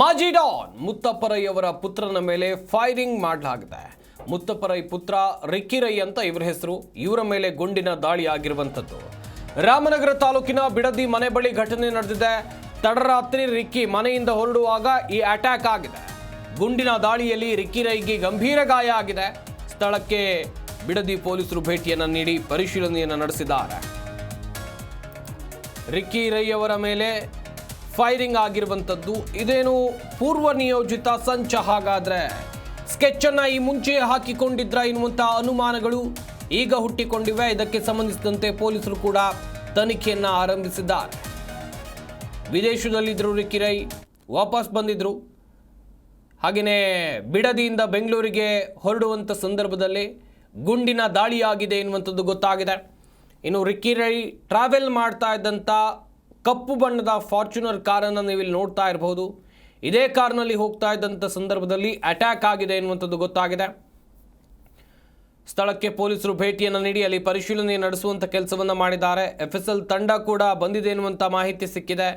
ಮಾಜಿ ಡಾನ್ ಮುತ್ತಪ್ಪರೈ ಅವರ ಪುತ್ರನ ಮೇಲೆ ಫೈರಿಂಗ್ ಮಾಡಲಾಗಿದೆ. ಮುತ್ತಪ್ಪರೈ ಪುತ್ರ ರಿಕ್ಕಿರೈ ಅಂತ ಇವರ ಹೆಸರು. ಇವರ ಮೇಲೆ ಗುಂಡಿನ ದಾಳಿ ಆಗಿರುವಂಥದ್ದು. ರಾಮನಗರ ತಾಲೂಕಿನ ಬಿಡದಿ ಮನೆ ಬಳಿ ಘಟನೆ ನಡೆದಿದೆ. ತಡರಾತ್ರಿ ರಿಕ್ಕಿ ಮನೆಯಿಂದ ಹೊರಡುವಾಗ ಈ ಅಟ್ಯಾಕ್ ಆಗಿದೆ. ಗುಂಡಿನ ದಾಳಿಯಲ್ಲಿ ರಿಕ್ಕಿರೈಗೆ ಗಂಭೀರ ಗಾಯ ಆಗಿದೆ. ಸ್ಥಳಕ್ಕೆ ಬಿಡದಿ ಪೊಲೀಸರು ಭೇಟಿಯನ್ನು ನೀಡಿ ಪರಿಶೀಲನೆಯನ್ನು ನಡೆಸಿದ್ದಾರೆ. ರಿಕ್ಕಿ ರೈ ಮೇಲೆ ಫೈರಿಂಗ್ ಆಗಿರುವಂಥದ್ದು. ಇದೇನು ಪೂರ್ವ ನಿಯೋಜಿತ ಸಂಚ ಹಾಗಾದರೆ? ಸ್ಕೆಚ್ ಅನ್ನ ಈ ಮುಂಚೆ ಹಾಕಿಕೊಂಡಿದ್ರ ಎನ್ನುವಂಥ ಅನುಮಾನಗಳು ಈಗ ಹುಟ್ಟಿಕೊಂಡಿವೆ. ಇದಕ್ಕೆ ಸಂಬಂಧಿಸಿದಂತೆ ಪೊಲೀಸರು ಕೂಡ ತನಿಖೆಯನ್ನು ಆರಂಭಿಸಿದ್ದಾರೆ. ವಿದೇಶದಲ್ಲಿದ್ದರು ರೈ ವಾಪಸ್ ಬಂದಿದ್ರು. ಹಾಗೆಯೇ ಬಿಡದಿಯಿಂದ ಬೆಂಗಳೂರಿಗೆ ಹೊರಡುವಂಥ ಸಂದರ್ಭದಲ್ಲಿ ಗುಂಡಿನ ದಾಳಿಯಾಗಿದೆ ಎನ್ನುವಂಥದ್ದು ಗೊತ್ತಾಗಿದೆ. ಇನ್ನು ರಿಕ್ಕಿ ರೈ ಟ್ರಾವೆಲ್ ಮಾಡ್ತಾ ಇದ್ದಂಥ ಕಪ್ಪು ಬಣ್ಣದ ಫಾರ್ಚುನರ್ ಕಾರನ್ನು ನೀವು ಇಲ್ಲಿ ನೋಡ್ತಾ ಇರಬಹುದು. ಇದೇ ಕಾರ್ನಲ್ಲಿ ಹೋಗ್ತಾ ಇದ್ದಂಥ ಸಂದರ್ಭದಲ್ಲಿ ಅಟ್ಯಾಕ್ ಆಗಿದೆ ಎನ್ನುವಂಥದ್ದು ಗೊತ್ತಾಗಿದೆ. ಸ್ಥಳಕ್ಕೆ ಪೊಲೀಸರು ಭೇಟಿಯನ್ನು ನೀಡಿ ಅಲ್ಲಿ ಪರಿಶೀಲನೆ ನಡೆಸುವಂಥ ಕೆಲಸವನ್ನು ಮಾಡಿದ್ದಾರೆ. ಎಫ್ ಎಸ್ ಎಲ್ ತಂಡ ಕೂಡ ಬಂದಿದೆ ಎನ್ನುವಂಥ ಮಾಹಿತಿ ಸಿಕ್ಕಿದೆ.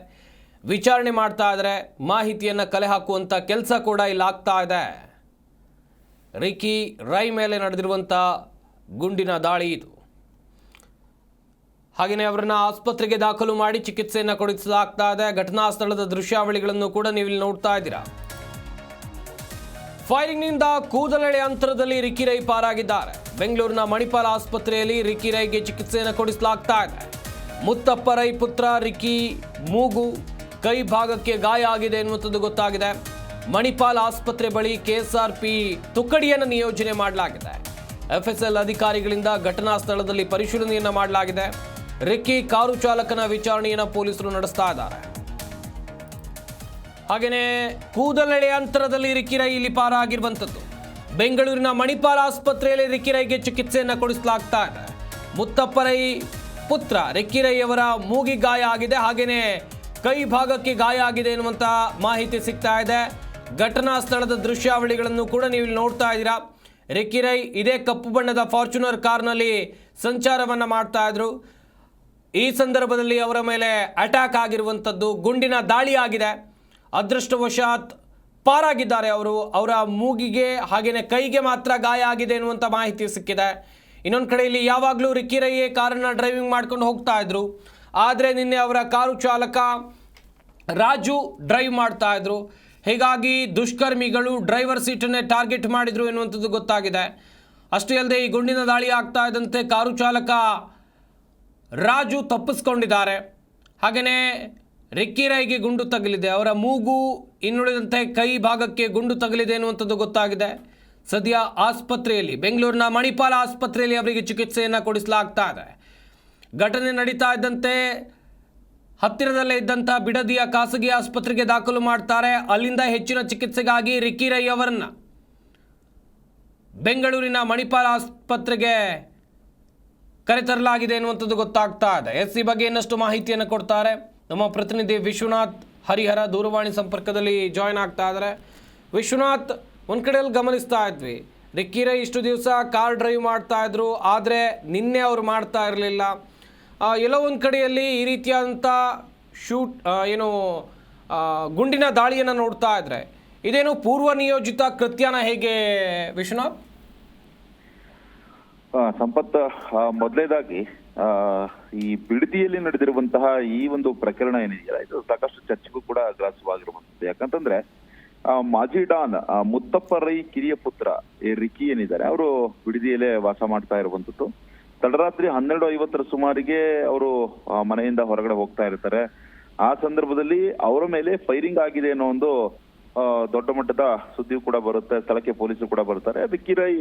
ವಿಚಾರಣೆ ಮಾಡ್ತಾ ಇದ್ದಾರೆ ಮಾಹಿತಿಯನ್ನು ಕಲೆ ಹಾಕುವಂಥ ಕೆಲಸ ಕೂಡ ಇಲ್ಲಿ ಆಗ್ತಾ ಇದೆ. ರಿಕಿ ರೈ ಮೇಲೆ ನಡೆದಿರುವಂಥ ಗುಂಡಿನ ದಾಳಿ ಇದು. ಹಾಗೆಯೇ ಅವರನ್ನು ಆಸ್ಪತ್ರೆಗೆ ದಾಖಲು ಮಾಡಿ ಚಿಕಿತ್ಸೆಯನ್ನು ಕೊಡಿಸಲಾಗ್ತಾ ಇದೆ. ಘಟನಾ ಸ್ಥಳದ ದೃಶ್ಯಾವಳಿಗಳನ್ನು ಕೂಡ ನೀವು ಇಲ್ಲಿ ನೋಡ್ತಾ ಇದ್ದೀರಾ. ಫೈರಿಂಗ್ನಿಂದ ಕೂದಲೆಳೆ ಅಂತರದಲ್ಲಿ ರಿಕಿರೈ ಪಾರಾಗಿದ್ದಾರೆ. ಬೆಂಗಳೂರಿನ ಮಣಿಪಾಲ್ ಆಸ್ಪತ್ರೆಯಲ್ಲಿ ರಿಕಿರೈಗೆ ಚಿಕಿತ್ಸೆಯನ್ನು ಕೊಡಿಸಲಾಗ್ತಾ ಇದೆ. ಮುತ್ತಪ್ಪ ರೈ ಪುತ್ರ ರಿಕಿ ಮೂಗು ಕೈ ಭಾಗಕ್ಕೆ ಗಾಯ ಆಗಿದೆ ಎನ್ನುವಂಥದ್ದು ಗೊತ್ತಾಗಿದೆ. ಮಣಿಪಾಲ್ ಆಸ್ಪತ್ರೆ ಬಳಿ ಕೆಎಸ್ಆರ್ಪಿ ತುಕಡಿಯನ್ನು ನಿಯೋಜನೆ ಮಾಡಲಾಗಿದೆ. ಎಫ್ಎಸ್ಎಲ್ ಅಧಿಕಾರಿಗಳಿಂದ ಘಟನಾ ಸ್ಥಳದಲ್ಲಿ ಪರಿಶೀಲನೆಯನ್ನು ಮಾಡಲಾಗಿದೆ. ರಿಕ್ಕಿ ಕಾರು ಚಾಲಕನ ವಿಚಾರಣೆಯನ್ನು ಪೊಲೀಸರು ನಡೆಸ್ತಾ ಇದ್ದಾರೆ. ಹಾಗೆಯೇ ಕೂದಲೆಳೆ ಅಂತರದಲ್ಲಿ ರಿಕ್ಕಿರೈ ಇಲ್ಲಿ ಪಾರಾಗಿರುವಂಥದ್ದು. ಬೆಂಗಳೂರಿನ ಮಣಿಪಾಲ್ ಆಸ್ಪತ್ರೆಯಲ್ಲಿ ರಿಕ್ಕಿರೈಗೆ ಚಿಕಿತ್ಸೆಯನ್ನು ಕೊಡಿಸಲಾಗ್ತಾ ಇದೆ. ಮುತ್ತಪ್ಪರೈ ಪುತ್ರ ರಿಕ್ಕಿರೈ ಅವರ ಮೂಗಿ ಗಾಯ ಆಗಿದೆ. ಹಾಗೆಯೇ ಕೈ ಭಾಗಕ್ಕೆ ಗಾಯ ಆಗಿದೆ ಎನ್ನುವಂಥ ಮಾಹಿತಿ ಸಿಗ್ತಾ ಇದೆ. ಘಟನಾ ಸ್ಥಳದ ದೃಶ್ಯಾವಳಿಗಳನ್ನು ಕೂಡ ನೀವು ಇಲ್ಲಿ ನೋಡ್ತಾ ಇದ್ದೀರಾ. ರಿಕ್ಕಿರೈ ಇದೇ ಕಪ್ಪು ಬಣ್ಣದ ಫಾರ್ಚುನರ್ ಕಾರ್ನಲ್ಲಿ ಸಂಚಾರವನ್ನು ಮಾಡ್ತಾ ಇದ್ರು. ಈ ಸಂದರ್ಭದಲ್ಲಿ ಅವರ ಮೇಲೆ ಅಟ್ಯಾಕ್ ಆಗಿರುವಂಥದ್ದು ಗುಂಡಿನ ದಾಳಿ ಆಗಿದೆ ಅದೃಷ್ಟವಶಾತ್ ಪಾರಾಗಿದ್ದಾರೆ ಅವರು. ಅವರ ಮೂಗಿಗೆ ಹಾಗೆಯೇ ಕೈಗೆ ಮಾತ್ರ ಗಾಯ ಆಗಿದೆ ಎನ್ನುವಂಥ ಮಾಹಿತಿ ಸಿಕ್ಕಿದೆ. ಇನ್ನೊಂದು ಕಡೆ ಇಲ್ಲಿ ಯಾವಾಗಲೂ ರಿಕ್ಕಿರಯ್ಯೇ ಕಾರನ್ನು ಡ್ರೈವಿಂಗ್ ಮಾಡ್ಕೊಂಡು ಹೋಗ್ತಾ ಇದ್ರು. ಆದರೆ ನಿನ್ನೆ ಅವರ ಕಾರು ಚಾಲಕ ರಾಜು ಡ್ರೈವ್ ಮಾಡ್ತಾ ಇದ್ರು. ಹೀಗಾಗಿ ದುಷ್ಕರ್ಮಿಗಳು ಡ್ರೈವರ್ ಸೀಟನ್ನೇ ಟಾರ್ಗೆಟ್ ಮಾಡಿದರು ಎನ್ನುವಂಥದ್ದು ಗೊತ್ತಾಗಿದೆ. ಅಷ್ಟೇ ಅಲ್ಲದೆ ಈ ಗುಂಡಿನ ದಾಳಿ ಆಗ್ತಾ ಇದ್ದಂತೆ ಕಾರು ಚಾಲಕ ರಾಜು ತಪ್ಪಿಸ್ಕೊಂಡಿದ್ದಾರೆ. ಹಾಗೆಯೇ ರಿಕ್ಕಿ ರೈಗೆ ಗುಂಡು ತಗಲಿದೆ. ಅವರ ಮೂಗು ಇನ್ನುಳಿದಂತೆ ಕೈ ಭಾಗಕ್ಕೆ ಗುಂಡು ತಗಲಿದೆ ಎನ್ನುವಂಥದ್ದು ಗೊತ್ತಾಗಿದೆ. ಸದ್ಯ ಆಸ್ಪತ್ರೆಯಲ್ಲಿ, ಬೆಂಗಳೂರಿನ ಮಣಿಪಾಲ ಆಸ್ಪತ್ರೆಯಲ್ಲಿ ಅವರಿಗೆ ಚಿಕಿತ್ಸೆಯನ್ನು ಕೊಡಿಸಲಾಗ್ತಾ ಇದೆ. ಘಟನೆ ನಡೀತಾ ಇದ್ದಂತೆ ಹತ್ತಿರದಲ್ಲೇ ಇದ್ದಂಥ ಬಿಡದಿಯ ಖಾಸಗಿ ಆಸ್ಪತ್ರೆಗೆ ದಾಖಲು ಮಾಡ್ತಾರೆ. ಅಲ್ಲಿಂದ ಹೆಚ್ಚಿನ ಚಿಕಿತ್ಸೆಗಾಗಿ ರಿಕ್ಕಿ ರೈ ಅವರನ್ನು ಬೆಂಗಳೂರಿನ ಮಣಿಪಾಲ ಆಸ್ಪತ್ರೆಗೆ ಕರೆತರಲಾಗಿದೆ ಎನ್ನುವಂಥದ್ದು ಗೊತ್ತಾಗ್ತಾ ಇದೆ. ಎಸ್ ಸಿ ಬಗ್ಗೆ ಇನ್ನಷ್ಟು ಮಾಹಿತಿಯನ್ನು ಕೊಡ್ತಾರೆ. ನಮ್ಮ ಪ್ರತಿನಿಧಿ ವಿಶ್ವನಾಥ್ ಹರಿಹರ ದೂರವಾಣಿ ಸಂಪರ್ಕದಲ್ಲಿ ಜಾಯ್ನ್ ಆಗ್ತಾ ಇದ್ದಾರೆ. ವಿಶ್ವನಾಥ್, ಒಂದು ಕಡೆಯಲ್ಲಿ ಗಮನಿಸ್ತಾ ಇದ್ವಿ. ರಿಕ್ಕಿರೈ ಇಷ್ಟು ದಿವಸ ಕಾರ್ ಡ್ರೈವ್ ಮಾಡ್ತಾ ಇದ್ರು. ಆದರೆ ನಿನ್ನೆ ಅವರು ಮಾಡ್ತಾ ಇರಲಿಲ್ಲ. ಎಲ್ಲೋ ಒಂದು ಕಡೆಯಲ್ಲಿ ಈ ರೀತಿಯಾದಂಥ ಶೂಟ್ ಏನು ಗುಂಡಿನ ದಾಳಿಯನ್ನು ನೋಡ್ತಾ ಇದ್ರೆ. ಇದೇನು ಪೂರ್ವ ನಿಯೋಜಿತ ಕೃತ್ಯನ ಹೇಗೆ ವಿಶ್ವನಾಥ್? ಸಂಪತ್ ಮೊದಲೇದಾಗಿ ಈ ಬಿಡದಿಯಲ್ಲಿ ನಡೆದಿರುವಂತಹ ಈ ಒಂದು ಪ್ರಕರಣ ಏನಿದೆಯಲ್ಲ, ಇದು ಸಾಕಷ್ಟು ಚರ್ಚೆಗೂ ಕೂಡ ಗ್ರಾಸವಾಗಿರುವಂತದ್ದು ಯಾಕಂತಂದ್ರೆ ಮಾಜಿ ಡಾನ್ ಮುತ್ತಪ್ಪ ರೈ ಕಿರಿಯ ಪುತ್ರ ರಿಕಿ ಏನಿದ್ದಾರೆ, ಅವರು ಬಿಡದಿಯಲ್ಲೇ ವಾಸ ಮಾಡ್ತಾ ಇರುವಂತದ್ದು ತಡರಾತ್ರಿ ಹನ್ನೆರಡು ಐವತ್ತರ ಸುಮಾರಿಗೆ ಅವರು ಮನೆಯಿಂದ ಹೊರಗಡೆ ಹೋಗ್ತಾ ಇರ್ತಾರೆ. ಆ ಸಂದರ್ಭದಲ್ಲಿ ಅವರ ಮೇಲೆ ಫೈರಿಂಗ್ ಆಗಿದೆ ಅನ್ನೋ ಒಂದು ದೊಡ್ಡ ಮಟ್ಟದ ಸುದ್ದಿ ಕೂಡ ಬರುತ್ತೆ, ಸ್ಥಳಕ್ಕೆ ಪೊಲೀಸರು ಕೂಡ ಬರ್ತಾರೆ. ಅದಕ್ಕೆ ರೈ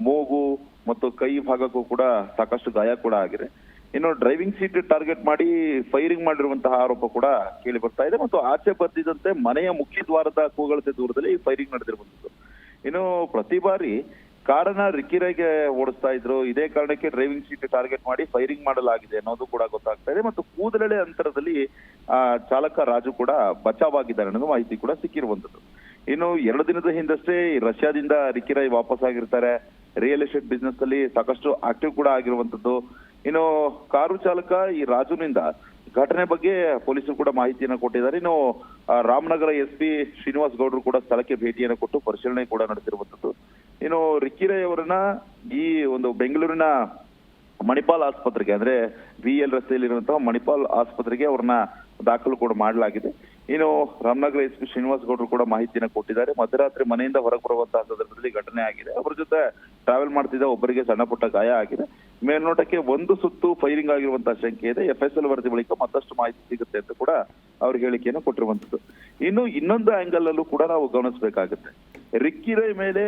ಮೂಗು ಮತ್ತು ಕೈ ಭಾಗಕ್ಕೂ ಕೂಡ ಸಾಕಷ್ಟು ಗಾಯ ಕೂಡ ಆಗಿದೆ. ಇನ್ನು ಡ್ರೈವಿಂಗ್ ಸೀಟ್ ಟಾರ್ಗೆಟ್ ಮಾಡಿ ಫೈರಿಂಗ್ ಮಾಡಿರುವಂತಹ ಆರೋಪ ಕೂಡ ಕೇಳಿ ಬರ್ತಾ ಇದೆ ಮತ್ತು ಆಚೆ ಬರ್ತಿದ್ದಂತೆ ಮನೆಯ ಮುಖ್ಯ ದ್ವಾರದ ಕೂಗಳತೆ ದೂರದಲ್ಲಿ ಫೈರಿಂಗ್ ನಡೆದಿರುವಂತದ್ದು ಇನ್ನು ಪ್ರತಿ ಬಾರಿ ಕಾರನ್ನ ರಿಕ್ಕಿರೈಗೆ ಓಡಿಸ್ತಾ ಇದ್ರು. ಇದೇ ಕಾರಣಕ್ಕೆ ಡ್ರೈವಿಂಗ್ ಸೀಟ್ ಟಾರ್ಗೆಟ್ ಮಾಡಿ ಫೈರಿಂಗ್ ಮಾಡಲಾಗಿದೆ ಅನ್ನೋದು ಕೂಡ ಗೊತ್ತಾಗ್ತಾ ಇದೆ ಮತ್ತು ಕೂದಲೆಳೆ ಅಂತರದಲ್ಲಿ, ಆ, ಚಾಲಕ ರಾಜು ಕೂಡ ಬಚಾವಾಗಿದ್ದಾರೆ ಅನ್ನೋದು ಮಾಹಿತಿ ಕೂಡ ಸಿಕ್ಕಿರುವಂತದ್ದು ಇನ್ನು ಎರಡು ದಿನದ ಹಿಂದಷ್ಟೇ ರಷ್ಯಾದಿಂದ ರಿಕ್ಕಿರೈ ವಾಪಸ್ ಆಗಿರ್ತಾರೆ ರಿಯಲ್ ಎಸ್ಟೇಟ್ ಬಿಸ್ನೆಸ್ ಅಲ್ಲಿ ಸಾಕಷ್ಟು ಆಕ್ಟಿವ್ ಕೂಡ ಆಗಿರುವಂತದ್ದು. ಇನ್ನು ಕಾರು ಚಾಲಕ ಈ ರಾಜುನಿಂದ ಘಟನೆ ಬಗ್ಗೆ ಪೊಲೀಸರು ಕೂಡ ಮಾಹಿತಿಯನ್ನು ಕೊಟ್ಟಿದ್ದಾರೆ. ಇನ್ನು ರಾಮನಗರ ಎಸ್ ಪಿ ಶ್ರೀನಿವಾಸ್ ಗೌಡರು ಕೂಡ ಸ್ಥಳಕ್ಕೆ ಭೇಟಿಯನ್ನು ಕೊಟ್ಟು ಪರಿಶೀಲನೆ ಕೂಡ ನಡೆಸಿರುವಂತದ್ದು. ಇನ್ನು ರಿಕ್ಕಿರೈ ಅವರನ್ನ ಈ ಒಂದು ಬೆಂಗಳೂರಿನ ಮಣಿಪಾಲ್ ಆಸ್ಪತ್ರೆಗೆ, ಅಂದ್ರೆ ವಿ ಎಲ್ ರಸ್ತೆಯಲ್ಲಿರುವಂತಹ ಮಣಿಪಾಲ್ ಆಸ್ಪತ್ರೆಗೆ ಅವ್ರನ್ನ ದಾಖಲು ಕೂಡ ಮಾಡಲಾಗಿದೆ. ಇನ್ನು ರಾಮನಗರ ಎಸ್ ಪಿ ಶ್ರೀನಿವಾಸ್ ಗೌಡರು ಕೂಡ ಮಾಹಿತಿಯನ್ನು ಕೊಟ್ಟಿದ್ದಾರೆ. ಮಧ್ಯರಾತ್ರಿ ಮನೆಯಿಂದ ಹೊರಗೆ ಬರುವಂತಹ ಸಂದರ್ಭದಲ್ಲಿ ಘಟನೆ ಆಗಿದೆ. ಅವರ ಜೊತೆ ಟ್ರಾವೆಲ್ ಮಾಡ್ತಿದ್ದ ಒಬ್ಬರಿಗೆ ಸಣ್ಣ ಪುಟ್ಟ ಗಾಯ ಆಗಿದೆ. ಮೇಲ್ನೋಟಕ್ಕೆ ಒಂದು ಸುತ್ತು ಫೈರಿಂಗ್ ಆಗಿರುವಂತಹ ಶಂಕೆ ಇದೆ. ಎಫ್ ಎಸ್ ಎಲ್ ವರದಿ ಬಳಿಕ ಮತ್ತಷ್ಟು ಮಾಹಿತಿ ಸಿಗುತ್ತೆ ಅಂತ ಕೂಡ ಅವ್ರ ಹೇಳಿಕೆಯನ್ನು ಕೊಟ್ಟಿರುವಂತದ್ದು ಇನ್ನು ಇನ್ನೊಂದು ಆಂಗಲ್ ಅಲ್ಲೂ ಕೂಡ ನಾವು ಗಮನಿಸಬೇಕಾಗುತ್ತೆ. ರಿಕ್ಕಿರೈ ಮೇಲೆ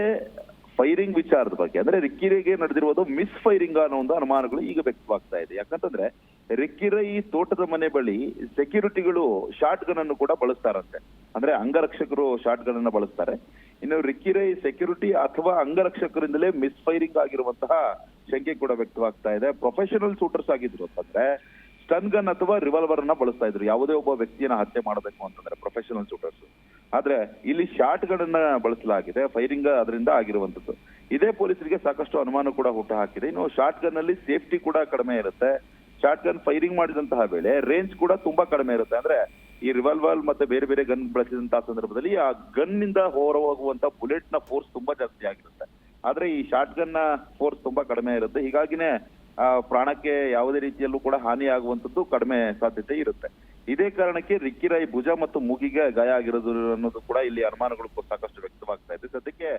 ಫೈರಿಂಗ್ ವಿಚಾರದ ಬಗ್ಗೆ. ಅಂದ್ರೆ ರಿಕ್ಕಿರೆಗೆ ನಡೆದಿರುವುದು ಮಿಸ್ ಫೈರಿಂಗ್ ಅನ್ನೋ ಒಂದು ಅನುಮಾನಗಳು ಈಗ ವ್ಯಕ್ತವಾಗ್ತಾ ಇದೆ. ಯಾಕಂತಂದ್ರೆ ರಿಕ್ಕಿರೈ ತೋಟದ ಮನೆ ಬಳಿ ಸೆಕ್ಯೂರಿಟಿಗಳು ಶಾರ್ಟ್ ಗನ್ ಅನ್ನು ಕೂಡ ಬಳಸ್ತಾರಂತೆ. ಅಂದ್ರೆ ಅಂಗರಕ್ಷಕರು ಶಾರ್ಟ್ ಗನ್ ಅನ್ನ ಬಳಸ್ತಾರೆ. ಇನ್ನು ರಿಕ್ಕಿರೈ ಸೆಕ್ಯೂರಿಟಿ ಅಥವಾ ಅಂಗರಕ್ಷಕರಿಂದಲೇ ಮಿಸ್ ಫೈರಿಂಗ್ ಆಗಿರುವಂತಹ ಶಂಕೆ ಕೂಡ ವ್ಯಕ್ತವಾಗ್ತಾ ಇದೆ. ಪ್ರೊಫೆಷನಲ್ ಶೂಟರ್ಸ್ ಆಗಿದ್ರು ಅಂತಂದ್ರೆ ಸ್ಟನ್ ಗನ್ ಅಥವಾ ರಿವಾಲ್ವರ್ ಅನ್ನ ಬಳಸ್ತಾ ಇದ್ರು. ಯಾವುದೇ ಒಬ್ಬ ವ್ಯಕ್ತಿಯನ್ನ ಹತ್ಯೆ ಮಾಡಬೇಕು ಅಂತಂದ್ರೆ ಪ್ರೊಫೆಷನಲ್ ಶೂಟರ್ಸ್ ಆದ್ರೆ ಇಲ್ಲಿ ಶಾರ್ಟ್ ಗಳನ್ನ ಬಳಸಲಾಗಿದೆ ಫೈರಿಂಗ್ ಅದರಿಂದ ಆಗಿರುವಂತದ್ದು ಇದೇ ಪೊಲೀಸರಿಗೆ ಸಾಕಷ್ಟು ಅನುಮಾನ ಕೂಡ ಹುಟ್ಟು ಹಾಕಿದೆ. ಇನ್ನು ಶಾರ್ಟ್ ಗನ್ ಅಲ್ಲಿ ಸೇಫ್ಟಿ ಕೂಡ ಕಡಿಮೆ ಇರುತ್ತೆ. ಶಾರ್ಟ್ ಗನ್ ಫೈರಿಂಗ್ ಮಾಡಿದಂತಹ ವೇಳೆ ರೇಂಜ್ ಕೂಡ ತುಂಬಾ ಕಡಿಮೆ ಇರುತ್ತೆ. ಅಂದ್ರೆ ಈ ರಿವಾಲ್ವರ್ ಮತ್ತೆ ಬೇರೆ ಬೇರೆ ಗನ್ ಬಳಸಿದಂತಹ ಸಂದರ್ಭದಲ್ಲಿ ಆ ಗನ್ನಿಂದ ಹೊರ ಹೋಗುವಂತ ಬುಲೆಟ್ನ ಫೋರ್ಸ್ ತುಂಬಾ ಜಾಸ್ತಿ ಆಗಿರುತ್ತೆ. ಆದ್ರೆ ಈ ಶಾರ್ಟ್ ಗನ್ನ ಫೋರ್ಸ್ ತುಂಬಾ ಕಡಿಮೆ ಇರುತ್ತೆ. ಹೀಗಾಗಿನೇ ಪ್ರಾಣಕ್ಕೆ ಯಾವುದೇ ರೀತಿಯಲ್ಲೂ ಕೂಡ ಹಾನಿ ಆಗುವಂತದ್ದು ಕಡಿಮೆ ಸಾಧ್ಯತೆ ಇರುತ್ತೆ. ಇದೇ ಕಾರಣಕ್ಕೆ ರಿಕ್ಕಿರಾಯಿ ಭುಜ ಮತ್ತು ಮೂಗಿಗೆ ಗಾಯ ಆಗಿರೋದು ಅನ್ನೋದು ಕೂಡ ಇಲ್ಲಿ ಅನುಮಾನಗಳು ಸಾಕಷ್ಟು ವ್ಯಕ್ತವಾಗ್ತಾ ಇದೆ. ಸದ್ಯಕ್ಕೆ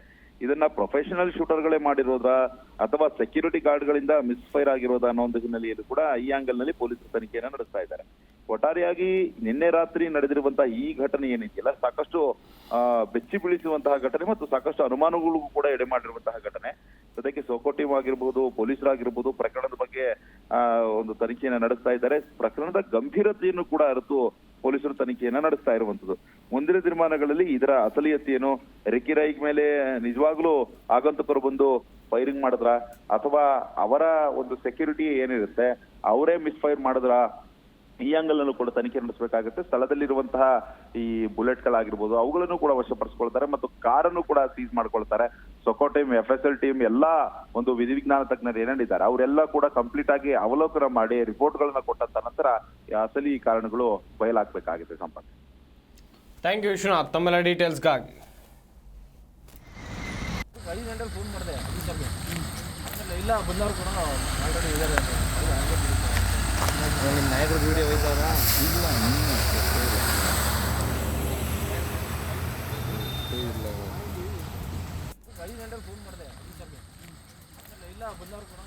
ಇದನ್ನ ಪ್ರೊಫೆಷನಲ್ ಶೂಟರ್ಗಳೇ ಮಾಡಿರೋದಾ ಅಥವಾ ಸೆಕ್ಯೂರಿಟಿ ಗಾರ್ಡ್ ಗಳಿಂದ ಮಿಸ್ಫೈರ್ ಆಗಿರೋದಾ ಅನ್ನೋ ಒಂದು ಹಿನ್ನೆಲೆಯಲ್ಲಿ ಕೂಡ ಈ ಆಂಗಲ್ನಲ್ಲಿ ಪೊಲೀಸರು ತನಿಖೆಯನ್ನು ನಡೆಸ್ತಾ ಇದ್ದಾರೆ. ಒಟ್ಟಾರೆಯಾಗಿ ನಿನ್ನೆ ರಾತ್ರಿ ನಡೆದಿರುವಂತಹ ಈ ಘಟನೆ ಏನಿದೆಯಲ್ಲ, ಸಾಕಷ್ಟು ಬೆಚ್ಚಿ ಬೀಳಿಸುವಂತಹ ಘಟನೆ ಮತ್ತು ಸಾಕಷ್ಟು ಅನುಮಾನಗಳಿಗೂ ಕೂಡ ಎಡೆ ಮಾಡಿರುವಂತಹ ಘಟನೆ. ಜೊತೆಗೆ ಸೋಕೋ ಟೀಮ್ ಆಗಿರ್ಬೋದು ಪೊಲೀಸರಾಗಿರ್ಬೋದು, ಪ್ರಕರಣದ ಬಗ್ಗೆ ಒಂದು ತನಿಖೆಯನ್ನು ನಡೆಸ್ತಾ ಇದ್ದಾರೆ. ಪ್ರಕರಣದ ಗಂಭೀರತೆಯನ್ನು ಕೂಡ ಅರಿತು ಪೊಲೀಸರು ತನಿಖೆಯನ್ನ ನಡೆಸ್ತಾ ಇರುವಂತದ್ದು ಮುಂದಿನ ದಿನಮಾನಗಳಲ್ಲಿ ಇದರ ಅಸಲಿಯತೆಯನ್ನು ರಿಕಿರೈಗ್ ಮೇಲೆ ನಿಜವಾಗ್ಲೂ ಆಗಂತಕರು ಬಂದು ಫೈರಿಂಗ್ ಮಾಡಿದ್ರ? ಅಥವಾ ಅವರ ಒಂದು ಸೆಕ್ಯೂರಿಟಿ ಏನಿರುತ್ತೆ, ಅವರೇ ಮಿಸ್ಫೈರ್ ಮಾಡಿದ್ರ? ಈ ಆಂಗಲ್ ಅನ್ನು ಕೂಡ ತನಿಖೆ ನಡೆಸಬೇಕಾಗುತ್ತೆ. ಸ್ಥಳದಲ್ಲಿರುವಂತಹ ಈ ಬುಲೆಟ್ ಗಳಾಗಿರ್ಬೋದು ಅವುಗಳನ್ನು ಕೂಡ ವಶಪಡಿಸಿಕೊಳ್ತಾರೆ ಮತ್ತು ಕಾರನ್ನು ಕೂಡ ಸೀಸ್ ಮಾಡ್ಕೊಳ್ತಾರೆ. SOCO team F S L team ಎಲ್ಲಾ ಒಂದು ವಿಧಿವಿಜ್ಞಾನ ತಜ್ಞರು ಏನೇನಿದ್ದಾರೆ ಅವರೆಲ್ಲ ಕೂಡ ಕಂಪ್ಲೀಟ್ ಆಗಿ ಅವಲೋಕನ ಮಾಡಿ ರಿಪೋರ್ಟ್ ಗಳನ್ನ ಕೊಟ್ಟಂತ ನಂತರ ಈ ಅಸಲಿ ಕಾರಣಗಳು ಬಯಲಾಗಬೇಕಾಗಿದೆ ಸಂಪತ್ ಥ್ಯಾಂಕ್ ಯು ವಿಶ್ವನಾಥ್. ತಮ್ಮೆಲ್ಲ ಡೀಟೇಲ್ಸ್ಗಾಗಿ. ಐದು ಗಂಟೆಲಿ ಫೋನ್ ಮಾಡಿದೆ ಇಲ್ಲ ಬಂದವರು ಕೂಡ ಆಲ್ರೆಡಿ ಇದ್ದಾರೆ. ನಿಮ್ಮ ನಾಯಕರು ವಿಡಿಯೋ ಹೋಯ್ತವ್ರ ಇಲ್ಲ ಇಲ್ಲ ಫೋನ್ ಮಾಡಿದೆ. ಇಲ್ಲ ಬಂದವ್ರು ಕೂಡ